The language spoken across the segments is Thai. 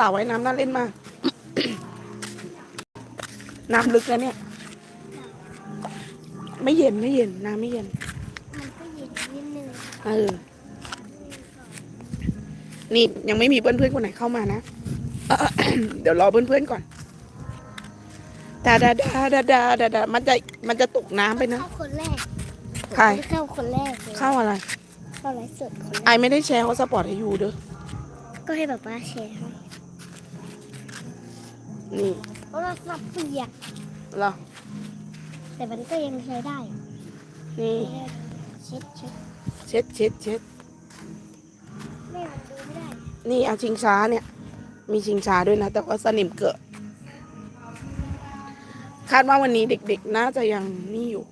สาวไว้น้ำน่าเล่นมาก น้ำลึกแล้วเนี่ย ไม่เย็นไม่เย็น น้ำไม่เย็น มันก็เย็นนิดนึงเออ นี่ยังไม่มีเพื่อนๆคนไหนเข้ามานะเดี๋ยวรอเพื่อนๆก่อนดาดาดาดาดาดาดามันจะมันจะตกน้ำไปนะ เข้าคนแรกใคร เข้าคนแรกเลยเข้าอะไร เข้าไลฟ์สดคนแรไอกไม่ได้แชร์เขาสปอร์ตให้อยู่เด้อ ก็ให้แบบว่าแชร์ให้ นี่เพราะว่าสับเปียกเหรอแต่มันก็ยังใช้ได้ นี่เช็ดเช็ดเช็ดเช็ดเช็ดไม่มันดูไม่ได้ นี่เอาชิงช้าเนี่ย มีชิงช้าด้วยนะ แต่ว่าสนิมเกิดคาดว่าวันนี้เด็กๆ น่าจะยังนี่อยู่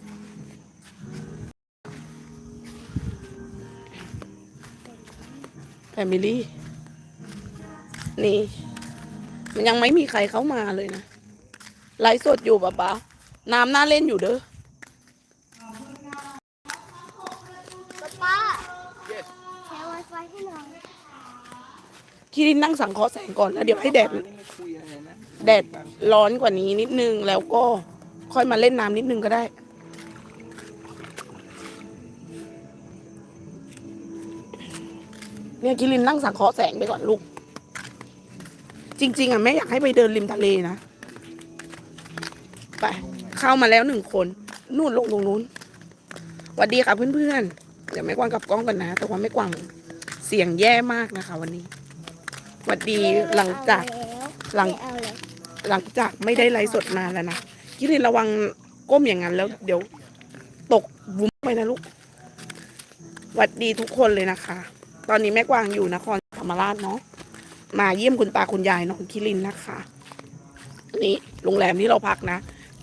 แฟมิลี่นี่ มันยังไม่มีใครเข้ามาเลยนะไลฟ์สดอยู่ปะป๊าน้ำน่าเล่นอยู่เด้อป้าแชร์ไวไฟให้หน่อยคิรินนั่งสังเคราะห์แสงก่อนแล้วเดี๋ยวให้แดด แดดร้อนกว่านี้นิดนึงแล้วก็ค่อยมาเล่นน้ำนิดนึงก็ได้ เนี่ยกิรินนั่งสังเคราะห์แสงไปก่อนลูก จริง ๆอะแม่อยากให้ไปเดินริมทะเลนะไปเข้ามาแล้วหนึ่งคน นู่นลงตรงนู้นสวัสดีค่ะเพื่อนๆเดี๋ยวแม่กวางกลับกล้องกันนะ แต่ว่าแม่กวางเสียงแย่มากนะคะ วันนี้สวัสดีหลังจากหลังหลังจากไม่ได้ไลฟ์สดนานแล้วนะคิรินระวังก้มอย่างนั้นแล้ว เดี๋ยวตกวุ้มไปนะลูกหวัดดีทุกคนเลยนะคะ ตอนนี้แม่กวางอยู่นครธรรมราชเนาะ มาเยี่ยมคุณตาคุณยายน้องคิรินนะคะ นี่โรงแรมที่เราพักนะ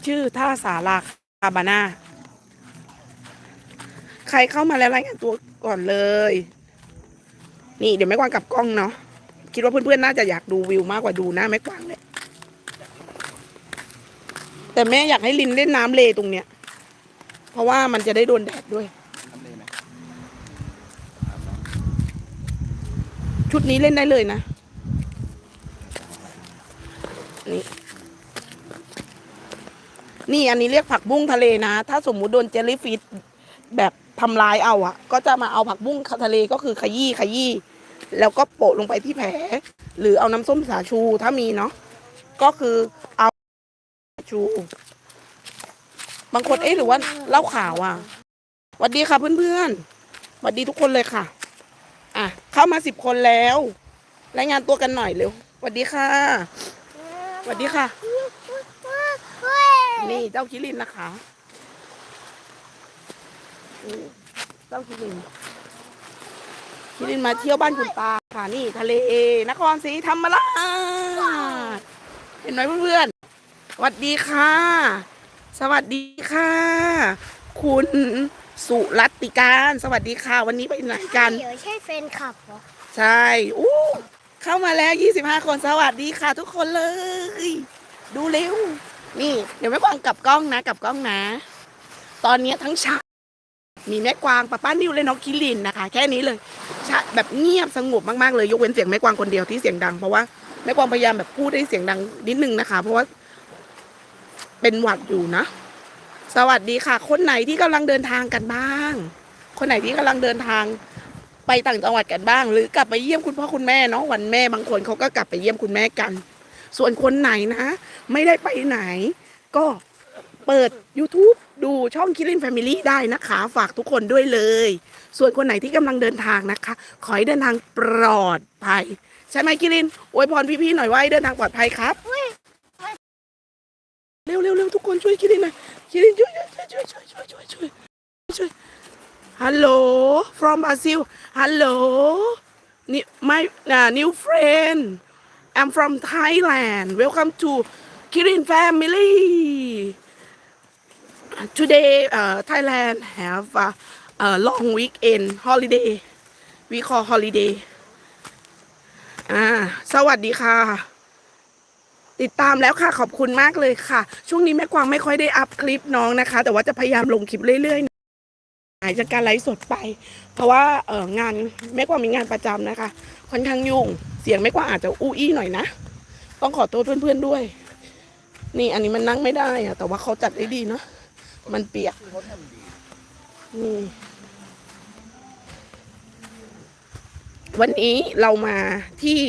ชื่อท่าสาราคาบาน่าใครเข้ามาแล้วรายงานตัวก่อนเลย นี่เดี๋ยวแม่กวางกลับกล้องเนาะคิดว่าเพื่อนๆน่าจะอยากดูวิวมากกว่าดูหน้าแม่กวางเลยแต่แม่อยากให้ลินเล่นน้ำเลตรงเนี้ย เพราะว่ามันจะได้โดนแดดด้วย ชุดนี้เล่นได้เลยนะ นี่อันนี้เรียกผักบุ้งทะเลนะ ถ้าสมมุติโดนเจลลี่ฟิชแบบทำลายเอาอะก็จะมาเอาผักบุ้งทะเลก็คือขยี้ขยี้แล้วก็โปะลงไปที่แผล หรือเอาน้ำส้มสาชูถ้ามีเนาะก็คือเอาชู บางคนเอ๊ะหรือว่าเหล้าขาวอะสวัสดีค่ะเพื่อนๆสวัสดีทุกคนเลยค่ะ อะ เข้ามาสิบคนแล้ว รายงานตัวกันหน่อยเร็วสวัสดีค่ะสวัสดีค่ะ นี่เจ้าคิรินนะคะนี่เจ้าคิรินคิรินมาเที่ยวบ้านคุณตาค่ะนี่ ทะเลนครศรีธรรมราชเห็นไหมเพื่อนๆสวัสดีค่ะ สวัสดีค่ะ คุณสุรัตติการ สวัสดีค่ะ วันนี้ไปไหนกันเดี๋ยวใช่แฟนคลับเหรอใช่อู้เข้ามาแล้ว 25 คนสวัสดีค่ะ ทุกคนเลย ดูเร็ว นี่เดี๋ยวแม่กวางกลับกล้องนะกลับกล้องนะ ตอนนี้ทั้งฉามีแม่กวางป้าป้านิวและน้องคิรินนะคะ แค่นี้เลยฉาแบบเงียบสงบมากๆเลยยกเว้นเสียงแม่กวางคนเดียวที่เสียงดังเพราะว่าแม่กวางพยายามแบบพูดให้เสียงดังนิดนึงนะคะ เพราะว่าเป็นหวัดอยู่นะ สวัสดีค่ะ คนไหนที่กำลังเดินทางกันบ้าง คนไหนที่กำลังเดินทางไปต่างจังหวัดกันบ้าง หรือกลับไปเยี่ยมคุณพ่อคุณแม่เนาะวันแม่บางคนเขาก็กลับไปเยี่ยมคุณแม่กัน ส่วนคนไหนนะ ไม่ได้ไปไหน ก็เปิด YouTube ดูช่องคิรินแฟมิลี่ได้นะคะ ฝากทุกคนด้วยเลย ส่วนคนไหนที่กำลังเดินทางนะคะ ขอให้เดินทางปลอดภัย ใช่ไหมคิรินอวยพรพี่ๆหน่อยว่าให้เดินทางปลอดภัยครับ เร็วเร็วเร็วทุกคนช่วยคิรินหน่อยคิรินช่วยช่วยช่วยช่วยช่วยช่วยช่วยช่วยช่วยฮัลโหล from บราซิลฮัลโหลนี่ไม่ new friend I'm from Thailand welcome to Kirin family Today uh, Thailand have a, a long weekend holiday we call holiday อ่าสวัสดีค่ะ ติดตามแล้วค่ะขอบคุณมากเลยค่ะ ช่วงนี้แม่กวางไม่ค่อยได้อัพคลิปน้องนะคะ แต่ว่าจะพยายามลงคลิปเรื่อยๆหายจากการไลฟ์สดไป เพราะว่าเอองานแม่กวางมีงานประจำนะคะ ค่อนข้างยุ่ง เสียงแม่กวางอาจจะอู้อี้หน่อยนะ ต้องขอโทษเพื่อนๆด้วย นี่อันนี้มันนั่งไม่ได้อะแต่ว่าเขาจัดได้ดีเนาะมันเปียกนี่วันนี้เรามาที่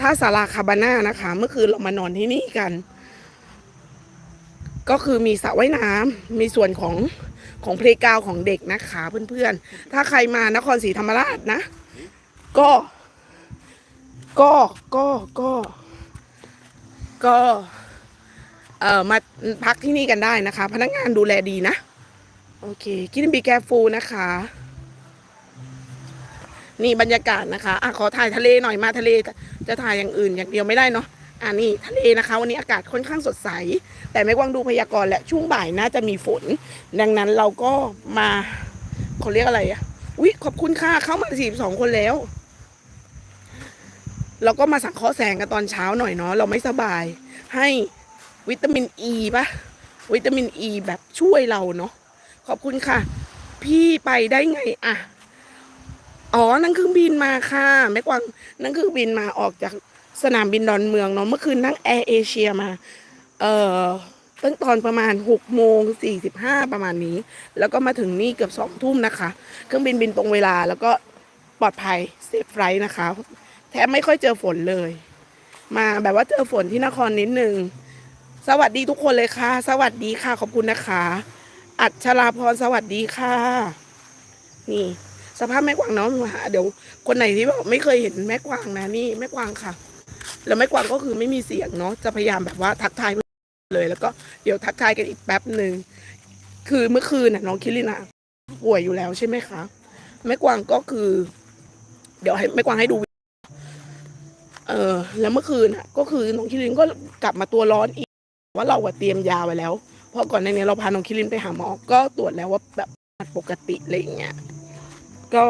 ท่าสาราคาบาน่านะคะ เมื่อคืนเรามานอนที่นี่กัน ก็คือมีสระว่ายน้ำมีส่วนของของเพลกาวของเด็กนะคะเพื่อนๆ ถ้าใครมานครศรีธรรมราชนะ ก็ ก็ก็ก็ก็ เอ่อมาพักที่นี่กันได้นะคะ พนักงานดูแลดีนะ โอเคกินบีแกฟูนะคะ นี่บรรยากาศนะคะอะขอถ่ายทะเลหน่อยมาทะเล จะถ่ายอย่างอื่นอย่างเดียวไม่ได้เนาะอ่านี่ทะเลนะคะ วันนี้อากาศค่อนข้างสดใส แต่ไม่กวางดูพยากรณ์และช่วงบ่ายน่าจะมีฝน ดังนั้นเราก็มาเขาเรียกอะไรอะอุ๊ยขอบคุณค่ะเข้ามาสี่สองคนแล้วเราก็มาสังเคราะห์แสงกันตอนเช้าหน่อยเนาะเราไม่สบายให้ วิตามินอ e ีปะวิตามินอ e ีแบบช่วยเราเนาะขอบคุณค่ะ พี่ไปได้ไงอะอ๋อนั่งเครื่องบินมาค่ะแม่กวางนั่งเครื่องบินมาออกจากสนามบินดอนเมืองเนาะเมื่อคืนนั่งแอร์เอเชียมา เอ่อตั้งตอนประมาณหกโมงสี่สิบห้าประมาณนี้ แล้วก็มาถึงนี่เกือบสองทุ่มนะคะ เครื่องบินบินตรงเวลาแล้วก็ปลอดภัยเซฟไฟล์นะคะ แทบไม่ค่อยเจอฝนเลย มาแบบว่าเจอฝนที่นครนิดนึง สวัสดีทุกคนเลยค่ะ สวัสดีค่ะ ขอบคุณนะคะ อัชราพรสวัสดีค่ะ นี่ สภาพแม่กวางน้องหาเดี๋ยว คนไหนที่บอกไม่เคยเห็นแม่กวางนะนี่แม่กวางค่ะ แล้วแม่กวางก็คือไม่มีเสียงเนาะจะพยายามแบบว่าทักทายเลยแล้วก็เดี๋ยวทักทายกันอีกแป๊บหนึ่งคือเมื่อคืนน่ะน้องคิรินะป่วยอยู่แล้วใช่ไหมคะแม่กวางก็คือ เดี๋ยวให้แม่กวางให้ดู เออแล้วเมื่อคืนอะ ก็คือน้องคิรินก็กลับมาตัวร้อนอีก ว่าเราอะเตรียมยาไว้แล้ว เพราะก่อนในนี้เราพาน้องคิรินไปหาหมอ ก็ตรวจแล้วว่าแบบปกติอะไรอย่างเงี้ย ก็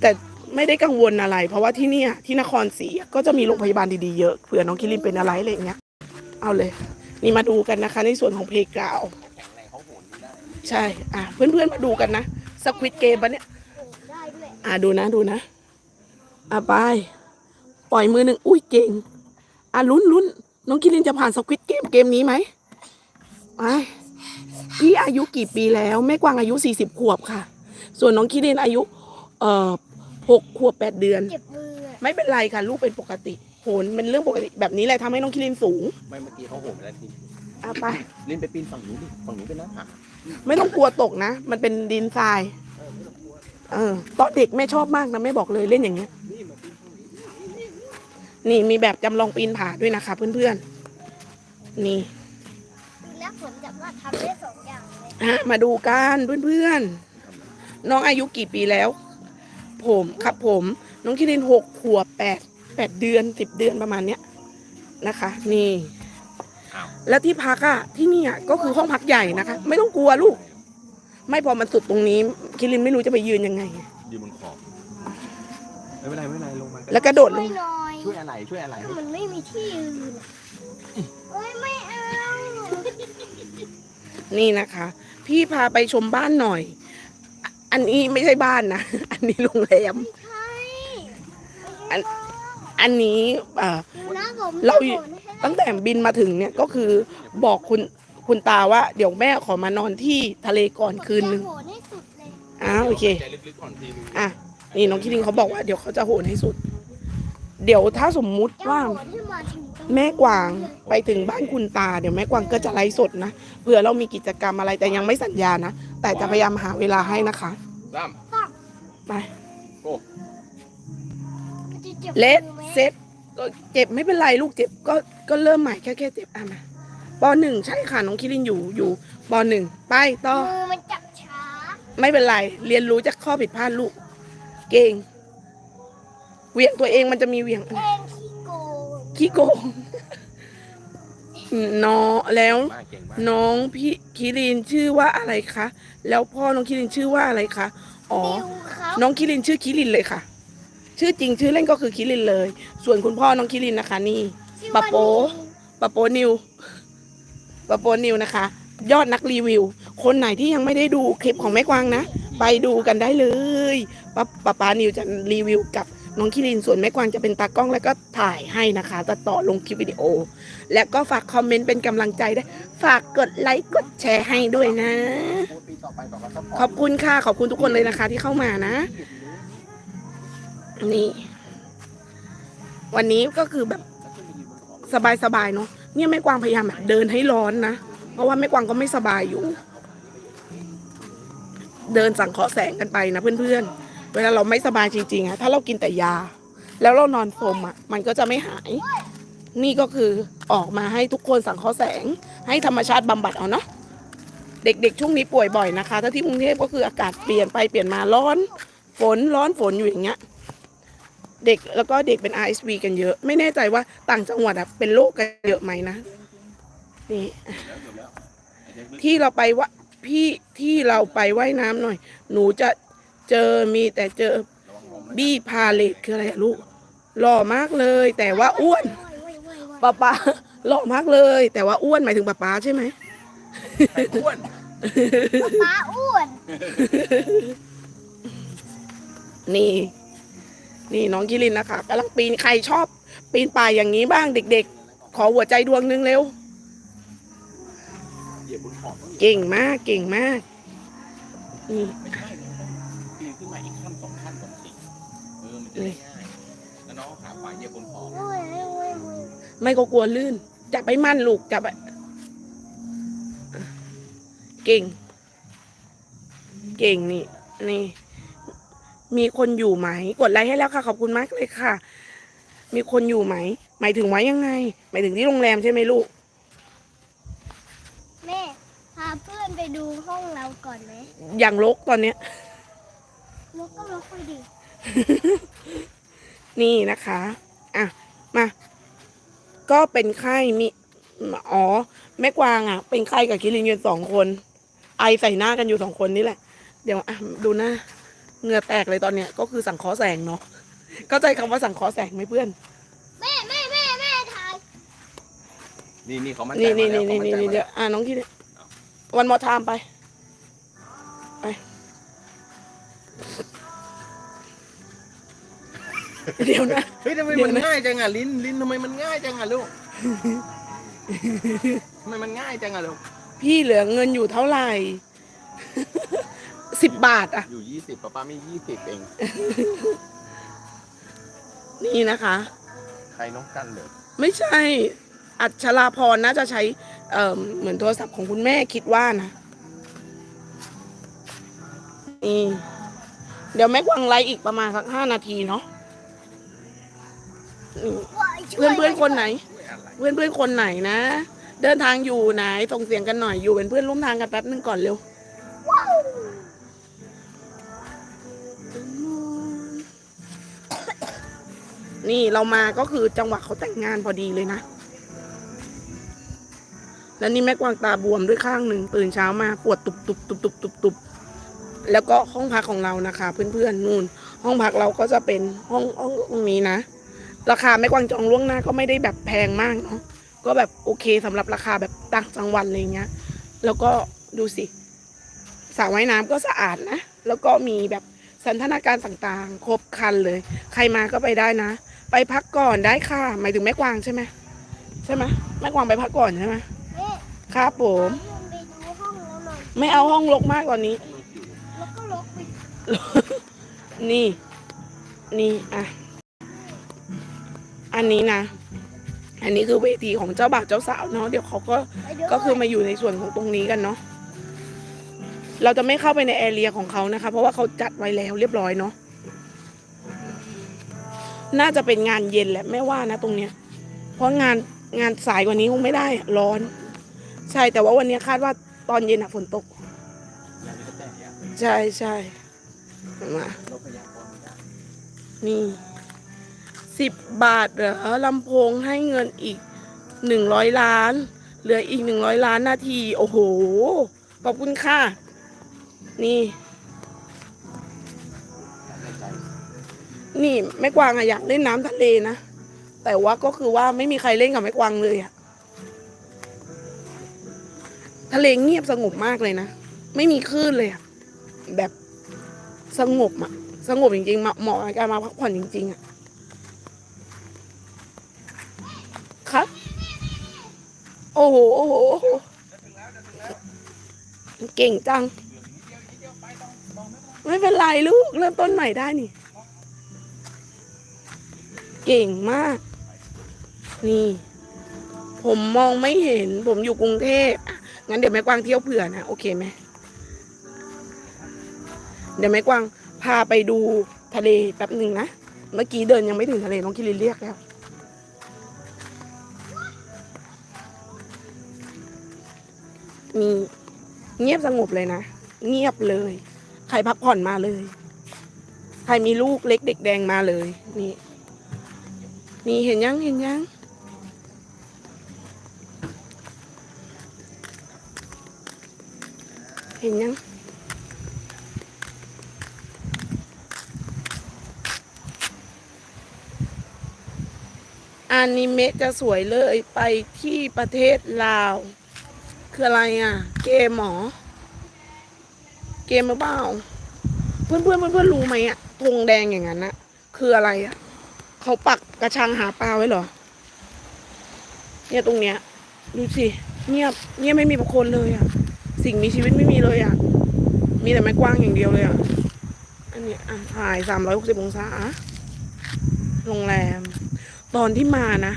แต่ไม่ได้กังวลอะไร เพราะว่าที่นี่ที่นครศรีก็จะมีโรงพยาบาลดีๆเยอะเผื่อน้องคิรินเป็นอะไรอะไรอย่างเงี้ย เอาเลย นี่มาดูกันนะคะ ในส่วนของเพลงกาวใช่ อะ เพื่อนๆมาดูกันนะสควิตเกมปะเนี่ยอะดูนะดูนะ อะไป ปล่อยมือหนึ่งอุ้ยเก่ง อะลุ้นลุ้น น้องกิลินจะผ่านสควิตเกมเกมนี้ไหมไปพี่อายุกี่ปีแล้วแม่กวางอายุสี่สิบขวบค่ะ ส่วนน้องคิรินอายุ เอ่อหกขวบแปดเดือน เจ็บมืออะไม่เป็นไรค่ะลูกเป็นปกติโหนเป็นเรื่องปกติแบบนี้แหละทำให้น้องคิรินสูงไม่เมื่อกี้เขาโหมไปแล้วทีอะไป ลิ้นไปปีนฝั่งนู้นดิฝั่งนู้นเป็นหน้าผาไม่ต้องกลัวตกนะ มันเป็นดินทราย เออ ตอนเด็กแม่ชอบมากนะแม่บอกเลยเล่นอย่างเงี้ย นี่มีแบบจำลองปีนผาด้วยนะคะ เพื่อนๆ นี่ดูแล้วผมจะว่าทำได้สองอย่างเลยอะมาดูกันเพื่อนๆ น้องอายุกี่ปีแล้ว ผมครับผม น้องคิรินหกขวบแปดแปดเดือนสิบเดือนประมาณเนี้ยนะคะ นี่อ้าวแล้วที่พักอะที่นี่อะก็คือห้องพักใหญ่นะคะ ไม่ต้องกลัวลูก ไม่พอมันสุดตรงนี้ คิรินไม่รู้จะไปยืนยังไง ยืนบนขอบไม่เป็นไรไม่เป็นไรลงมาแล้วกระโดดลช่วยงหน่อย ช่วยอะไรช่วยอะไรถ้ามันไม่มีที่ยืนอะเอ้ยไม่เอานี่นะคะ พี่พาไปชมบ้านหน่อย อันนี้ไม่ใช่บ้านนะ อันนี้โรงแรม ใช่อัน อันนี้เอ่อดูนะผมเรา จะโหนให้ได้ตั้งแต่บินมาถึงเนี่ยก็คือบอกคุณคุณตาว่าเดี๋ยวแม่ขอมานอนที่ทะเลก่อนคืนนึงผมจะโหนให้สุดเลย อ้าวโอเค ใจลึกๆก่อนทีนึง อะนี่น้องคิรินเขาบอกว่าเดี๋ยวเขาจะโหนให้สุด เดี๋ยวถ้าสมมุติจะว่าโหนให้มาถึงตรงแม่กวางไปถึงบ้านคุณตา เดี๋ยวแม่กวางก็จะไลฟ์สดนะเผื่อเรามีกิจกรรมอะไรแต่ยังไม่สัญญานะแต่จะพยายามหาเวลาให้นะคะสามไปโก้มันจะจ็บเลสมือไหมเซตเจ็บไม่เป็นไรลูกเจ็บก็ก็เริ่มใหม่แค่แค่เจ็บอะมาปหนึ่งใช่ค่ะน้องคิรินอยู่อยู่ปหนึ่งไปต่อมือมันจับช้าไม่เป็นไร เรียนรู้จากข้อผิดพลาดลูก เก่ง เหวียงตัวเองมันจะมีเหวียง เองขี้โกงขี้โกงน้องแล้ว มากเก่งมากน้องพี่คิรินชื่อว่าอะไรคะ แล้วพ่อน้องคิรินชื่อว่าอะไรคะ อ๋อดิวครับน้องคิรินชื่อคิรินเลยค่ะ ชื่อจริงชื่อเล่นก็คือคิรินเลย ส่วนคุณพ่อน้องคิรินนะคะ นี่ ชื่อปะว่าโป๊นิวปะโปนิวปะโปนิวนะคะ ยอดนักรีวิว คนไหนที่ยังไม่ได้ดูคลิปของแม่กวางนะ ไปดูกันได้เลยป้าป้าปานิวจะรีวิวกับ น้องคิรินส่วนแม่กวางจะเป็นตากล้องแล้วก็ถ่ายให้นะคะตัดต่อลงคลิปวิดีโอ และก็ฝากคอมเมนต์เป็นกำลังใจได้วยฝากกดไลค์กดแชร์ให้ด้วยนะปีต่อไปขอบคุณค่ะ ขอบคุณทุกคนเลยนะคะ ที่เข้ามานะ นี่ วันนี้ก็คือแบบสบายๆเนาะเนี่ยแม่กวางพยายามแบบเดินให้ร้อนนะเพราะว่าแม่กวางก็ไม่สบายอยู่ เดินสังเคราะห์แสงกันไปนะเพื่อนๆ เวลาเราไม่สบายจริงๆอะถ้าเรากินแต่ยา แล้วเรานอนสมอะมันก็จะไม่หาย นี่ก็คือออกมาให้ทุกคนสังเคราะห์แสง ให้ธรรมชาติบำบัดเอาเนาะเด็กๆช่วงนี้ป่วยบ่อยนะคะ ถ้าที่กรุงเทพก็คืออากาศเปลี่ยนไปเปลี่ยนมาร้อน ฝนร้อนฝนอยู่อย่างเงี้ย เด็กแล้วก็เด็กเป็น RSV กันเยอะ ไม่แน่ใจว่าต่างจังหวัดอะเป็นโรคกันเยอะไหมนะนี่ ที่เราไปว่าพี่ที่เราไปว่ายน้ำหน่อย หนูจะ เจอมีแต่เจอบี้พาเลตคืออะไรอะลูกหล่อมากเลย แต่ว่าอ้วนป้าป้าหล่อมากเลย แต่ว่าอ้วนหมายถึงป้าป้าใช่ไหมใครอ้วนป้าอ้วน นี่ นี่น้องกิรินนะคะกำลังปีนใครชอบ ปีนป่ายอย่างนี้บ้างเด็ก ๆ ขอหัวใจดวงหนึงเร็วเหยียบบนขอบเก่งมากเก่งมากนี่ เออมันจะได้ง่ายแล้วน้องขาขวาเหยียบบนขอบโอ้ยโอ้ยโอ้ยโอ้ยไม่ก็กลัวลื่น จับไปมั่นลูกจับไปเก่ง เก่งนี่นี่ มีคนอยู่ไหม กดไลค์ให้แล้วค่ะ ขอบคุณมากเลยค่ะ มีคนอยู่ไหม หมายถึงไว้ยังไง หมายถึงที่โรงแรมใช่ไหมลูก แม่ พาเพื่อนไปดูห้องเราก่อนไหมอย่างลกตอนเนี้ยลกก็ลกไปดิ นี่นะคะ อะ มา ก็เป็นไข้มี อ๋อ แม่กวางอะ เป็นไข้กับคิรินยืนสองคน ไอใส่หน้ากันอยู่สองคนนี่แหละ เดี๋ยวอะดูหน้า เหงื่อแตกเลยตอนเนี้ย ก็คือสังเคราะห์แสงเนาะ เข้าใจคำว่าสังเคราะห์แสงไหมเพื่อน แม่แม่แม่แม่ถ่ายนี่นี่เขามั่นใจนี่มานี่แล้วนี่เขานี่มั่นใจนี่มาเดี๋แล้ยววอะน้องคิดวันมอทามไปไป เดี๋ยวนะ เฮ้ยทำไมเดี๋ยมัวนนะง่ายจังอะลิ้นลิ้นทำไมมันง่ายจังอะลูกทำไมมันง่ายจังอะลูกพี่เหลือเงินอยู่เท่าไหร่ สิบบาทอะ อยู่ยี่สิบป้าป้ามียี่สิบเอง นี่นะคะ ใครน้องกันเหรอไม่ใช่ อัชราพรน่าจะใช้เอ่อเหมือนโทรศัพท์ของคุณแม่คิดว่านะนี่เดี๋ยวแม่กวางไลฟ์อีกประมาณสักห้านาทีเนาะนี่ว้ายช่วย เพื่อนเพื่อนคนไหน เพื่อนเพื่อนคนไหนนะ เดินทางอยู่ไหนส่งเสียงกันหน่อยอยู่เป็นเพื่อนร่วมทางกันแป๊บนึงก่อนเร็วว้าวนี่เรามาก็คือจังหวะเขาแต่งงานพอดีเลยนะ แล้วนี่แม่กวางตาบวมด้วยข้างหนึ่งตื่นเช้ามาปวดตุบตุบตุบตุบตุบตุบแล้วก็ห้องพักของเรานะคะ เพื่อนๆนู่น ห้องพักเราก็จะเป็นห้องห้องตรงนี้นะ ราคาแม่กวางจองล่วงหน้าก็ไม่ได้แบบแพงมากเนาะก็แบบโอเคสำหรับราคาแบบต่างจังหวัดอะไรเงี้ย แล้วก็ดูสิสระว่ายน้ำก็สะอาดนะ แล้วก็มีแบบสันทนาการต่างๆ ครบครันเลย ใครมาก็ไปได้นะ ไปพักก่อนได้ค่ะ หมายถึงแม่กวางใช่ไหมใช่ไหมแม่กวางไปพักก่อนใช่ไหมแม่ครับผมพาเพื่อนไปดูห้องเราหน่อยไม่เอาห้องรกมากกว่านี้แล้วก็ลกไปนี่ นี่ อะ อันนี้นะ อันนี้คือเวทีของเจ้าบ่าวเจ้าสาวเนาะเดี๋ยวเขาก็ไปด้วยก็คือมาอยู่ในส่วนของตรงนี้กันเนาะเราจะไม่เข้าไปในแอเรียของเขานะคะ เพราะว่าเขาจัดไว้แล้วเรียบร้อยเนาะน่าจะเป็นงานเย็นแหละแม่ว่านะตรงเนี้ย เพราะงานงานสายกว่านี้คงไม่ได้อะร้อน ใช่แต่ว่าวันนี้คาดว่าตอนเย็นอะฝนตกยังไม่ได้แจ้งเนี่ยใช่ใช่มาเราพยากรณ์ไม่ได้นี่ สิบบาทเหรอลำโพงให้เงินอีกหนึ่งร้อยล้าน เหลืออีกหนึ่งร้อยล้านนาที โอ้โห ขอบคุณค่ะ นี่ นี่แม่กวางอะอยากเล่นน้ำทะเลนะ แต่ว่าก็คือว่าไม่มีใครเล่นกับแม่กวางเลยอะทะเลเงียบสงบมากเลยนะ ไม่มีคลื่นเลยอะแบบสงบอะสงบจริงๆเหมาะเหมาะกับการมาพักผ่อนจริงๆอะครับ โอ้โหโอ้โหเก่งจัง ไม่เป็นไรลูก เริ่มต้นใหม่ได้นี่ เก่งมาก นี่ ผมมองไม่เห็น ผมอยู่กรุงเทพงั้นเดี๋ยวแม่กวางเที่ยวเผื่อนะโอเคไหมเดี๋ยวแม่กวางพาไปดูทะเลแป๊บหนึ่งนะ เมื่อกี้เดินยังไม่ถึงทะเลน้องคิรินเรียกแล้ว มีเงียบสงบเลยนะ เงียบเลย ใครพักผ่อนมาเลย ใครมีลูกเล็กเด็กแดงมาเลย นี่ นี่เห็นยังเห็นยังเห็นยังอนิเมะจะสวยเลยไปที่ประเทศลาว คืออะไรอะ เกมหรอเกมหรือเปล่าเพื่อนเพื่อนเพื่อนเพื่อนรู้ไหมอะธงแดงอย่างนั้นนะคืออะไรอะเขาปักกระชังหาปลาไว้เหรอ เนี่ยตรงเนี้ย ดูสิ เงียบ เงียบไม่มีบุคคลเลยอะ สิ่งมีชีวิตไม่มีเลยอะ มีแต่ไม้กว้างอย่างเดียวเลยอะ อันนี้อะถ่ายสามร้อยหกสิบองศาโรงแรม ตอนที่มานะ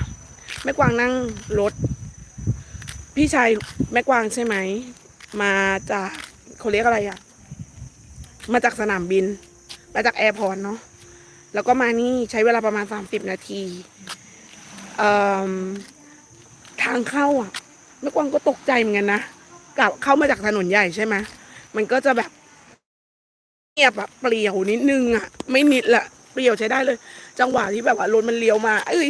แม่กวางนั่งรถ พี่ชายแม่กวางใช่ไหม มาจากเขาเรียกอะไรอะมาจากสนามบิน มาจากแอร์พอร์ตเนาะแล้วก็มานี่ใช้เวลาประมาณสามสิบนาทีทางเข้าอะแม่กวางก็ตกใจเหมือนกันนะกลับเข้ามาจากถนนใหญ่ใช่ไหมมันก็จะแบบเงียบอะเปลี่ยวนิดนึงอะไม่นิดละเปลี่ยวใช้ได้เลย จังหวะที่แบบว่ารถมันเลี้ยวมา เอ้ย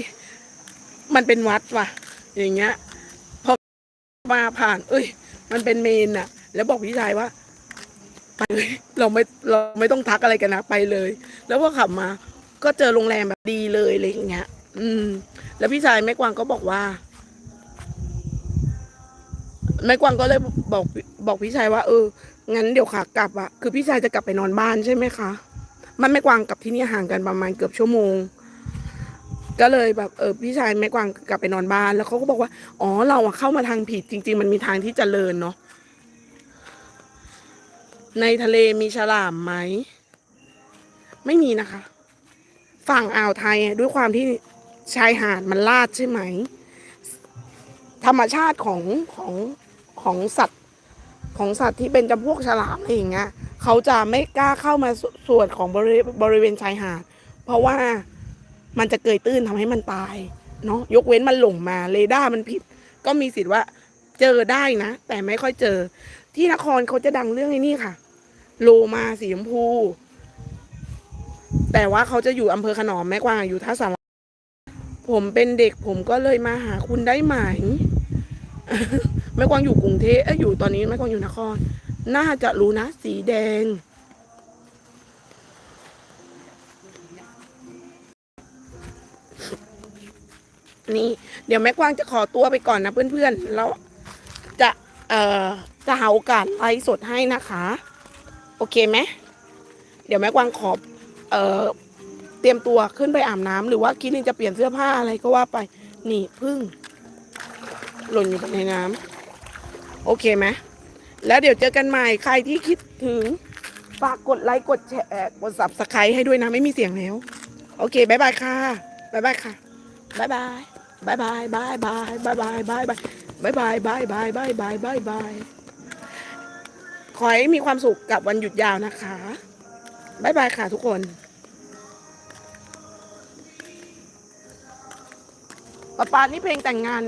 มันเป็นวัดว่ะ อย่างเงี้ย มาผ่าน เอ้ย มันเป็นเมนอะแล้วบอกพี่ชายว่า ไปเลยเราไม่เราไม่ต้องทักอะไรกันนะไปเลย แล้วพอขับมา ก็เจอโรงแรมแบบดีเลยอะไรอย่างเงี้ย อืม แล้วพี่ชายแม่กวางก็บอกว่าแม่กวางก็เลยบอกบอกพี่ชายว่าเอองั้นเดี๋ยวขากลับอะคือพี่ชายจะกลับไปนอนบ้านใช่ไหมคะ มันแม่กวางกับที่นี่ห่างกันประมาณเกือบชั่วโมง ก็เลยแบบเออพี่ชายแม่กวางกลับไปนอนบ้านแล้วเขาก็บอกว่า อ๋อเราอะเข้ามาทางผิดจริง ๆ มันมีทางที่จเจริญเนาะในทะเลมีฉลามไหม ไม่มีนะคะ ฝั่งอ่าวไทยด้วยความที่ชายหาดมันลาดใช่ไหม ธรรมชาติของของของสัตว์ของสัตว์ที่เป็นจำพวกฉลามอะไรอย่างเงี้ยเขาจะไม่กล้าเข้ามาส่วนของบริบริเวณชายหาด เพราะว่า มันจะเกยตื้นทำให้มันตายเนาะยกเว้นมันหลงมาเรดาร์มันผิด ก็มีสิทธิ์ว่าเจอได้นะ แต่ไม่ค่อยเจอ ที่นครเขาจะดังเรื่องไอ้นี่ค่ะ โลมาสีชมพู แต่ว่าเขาจะอยู่อำเภอขนอมแม่กวางอยู่ท่าสารผมเป็นเด็กผมก็เลยมาหาคุณได้ไหมแม่กวางอยู่กรุงเทพอยอยู่ตอนนี้แม่กวางอยู่นคร น่าจะรู้นะ สีแดง นี่ เดี๋ยวแม่กวางจะขอตัวไปก่อนนะเพื่อนๆ แล้วจะ เอ่อ จะหาโอกาสไลฟ์สดให้นะคะ โอเคไหมเดี๋ยวแม่กวางขอ เอ่อ เตรียมตัวขึ้นไปอาบน้ำหรือว่าคิดนึงจะเปลี่ยนเสื้อผ้าอะไรก็ว่าไป นี่พึ่ง หล่นอยู่ในน้ำโอเคไหมแล้วเดี๋ยวเจอกันใหม่ใครที่คิดถึงฝากกดไลค์กดแชร์กด subscribe ให้ด้วยนะ ไม่มีเสียงแล้ว โอเคบายบายค่ะบายบายค่ะบายบาย บายบายบายบายบายบายบายบายบายบายบายบายบายบายบายบายขอให้มีความสุขกับวันหยุดยาวนะคะบายบายค่ะทุกคนป้าปานี่เพลงแต่งงาน